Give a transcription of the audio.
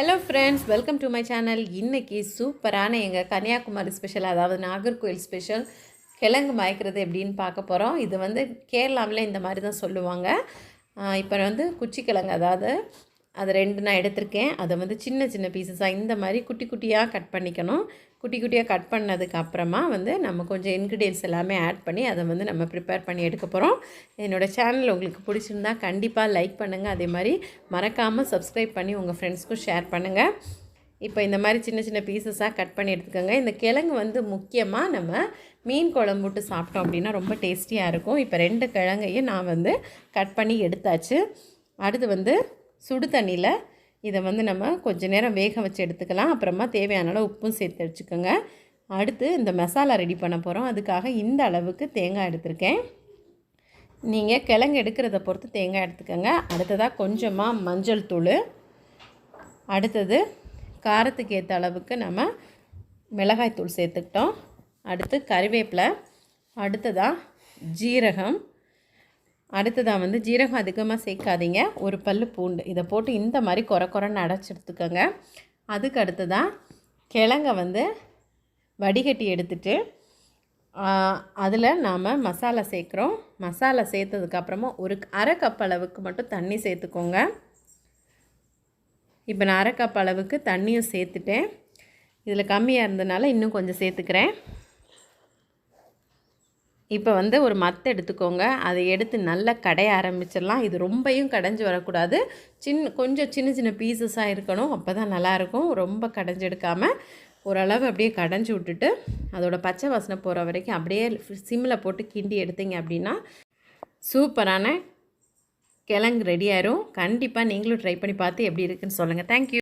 Hello friends welcome to my channel இன்றைக்கி சூப்பரான எங்கள் கன்னியாகுமரி ஸ்பெஷல் அதாவது நாகர்கோவில் ஸ்பெஷல் கிழங்கு மயக்கிறது எப்படின்னு பார்க்க போகிறோம் இது வந்து கேரளாவில் இந்த மாதிரி தான் சொல்லுவாங்க. இப்போ வந்து குச்சி கிழங்கு அதாவது அது ரெண்டு நான் எடுத்திருக்கேன். அதை வந்து சின்ன சின்ன பீசஸாக இந்த மாதிரி குட்டி குட்டியாக கட் பண்ணிக்கணும். குட்டி குட்டியாக கட் பண்ணதுக்கு அப்புறமா வந்து நம்ம கொஞ்சம் இன்க்ரீடியன்ஸ் எல்லாமே ஆட் பண்ணி அதை வந்து நம்ம ப்ரிப்பேர் பண்ணி எடுக்க போகிறோம் என்னோடய சேனல் உங்களுக்கு பிடிச்சிருந்தா கண்டிப்பாக லைக் பண்ணுங்கள் அதே மாதிரி மறக்காமல் சப்ஸ்கிரைப் பண்ணி உங்கள் ஃப்ரெண்ட்ஸ்க்கும் ஷேர் பண்ணுங்கள் இப்போ இந்த மாதிரி சின்ன சின்ன பீசஸாக கட் பண்ணி எடுத்துக்கோங்க. இந்த கிழங்கு வந்து முக்கியமாக நம்ம மீன் குழம்பு விட்டு சாப்பிட்டோம் அப்படின்னா ரொம்ப டேஸ்டியாக இருக்கும். இப்போ ரெண்டு கிழங்கையும் நான் வந்து கட் பண்ணி எடுத்தாச்சு. அடுத்து வந்து சுடு தண்ணியில் இதை வந்து நம்ம கொஞ்சம் நேரம் வேக வச்சு எடுத்துக்கலாம். அப்புறமா தேவையான அளவு உப்பும் சேர்த்து வச்சுக்கோங்க அடுத்து இந்த மசாலா ரெடி பண்ண போகிறோம் அதுக்காக இந்த அளவுக்கு தேங்காய் எடுத்திருக்கேன். நீங்கள் கிழங்கு எடுக்கிறத பொறுத்து தேங்காய் எடுத்துக்கோங்க. அடுத்ததாக கொஞ்சமாக மஞ்சள் தூள். அடுத்தது காரத்துக்கு ஏற்ற அளவுக்கு நம்ம மிளகாய் தூள் சேர்த்துக்கிட்டோம். அடுத்து கறிவேப்பிலை. அடுத்ததாக ஜீரகம். அடுத்ததாக வந்து ஜீரகம் அதிகமாக சேர்க்காதீங்க. ஒரு பல் பூண்டு. இதை போட்டு இந்த மாதிரி குறை குறைன்னு அடைச்சி எடுத்துக்கோங்க. அதுக்கு அடுத்ததாக கிழங்க வந்து வடிகட்டி எடுத்துட்டு அதில் நாம் மசாலா சேர்க்குறோம். மசாலா சேர்த்ததுக்கப்புறமா ஒரு அரை கப் அளவுக்கு மட்டும் தண்ணி சேர்த்துக்கோங்க. இப்போ நான் அரை கப் அளவுக்கு தண்ணியும் சேர்த்துட்டேன். இதில் கம்மியாக இருந்தனால இன்னும் கொஞ்சம் சேர்த்துக்கிறேன். இப்போ வந்து ஒரு மத்து எடுத்துக்கோங்க. அதை எடுத்து நல்லா கடைய ஆரம்பிச்சிடலாம். இது ரொம்பையும் கடைஞ்சி வரக்கூடாது. சின்ன கொஞ்சம் சின்ன சின்ன பீசஸாக இருக்கணும். அப்போ தான் நல்லாயிருக்கும். ரொம்ப கடைஞ்சி எடுக்காமல் ஓரளவு அப்படியே கடைஞ்சி விட்டுட்டு அதோடய பச்சை வாசனை போகிற வரைக்கும் அப்படியே சிம்மில் போட்டு கிண்டி எடுத்தீங்க அப்படின்னா சூப்பரான கிழங்கு ரெடி ஆயிரும். கண்டிப்பாக நீங்களும் ட்ரை பண்ணி பார்த்து எப்படி இருக்குன்னு சொல்லுங்கள் தேங்க்யூ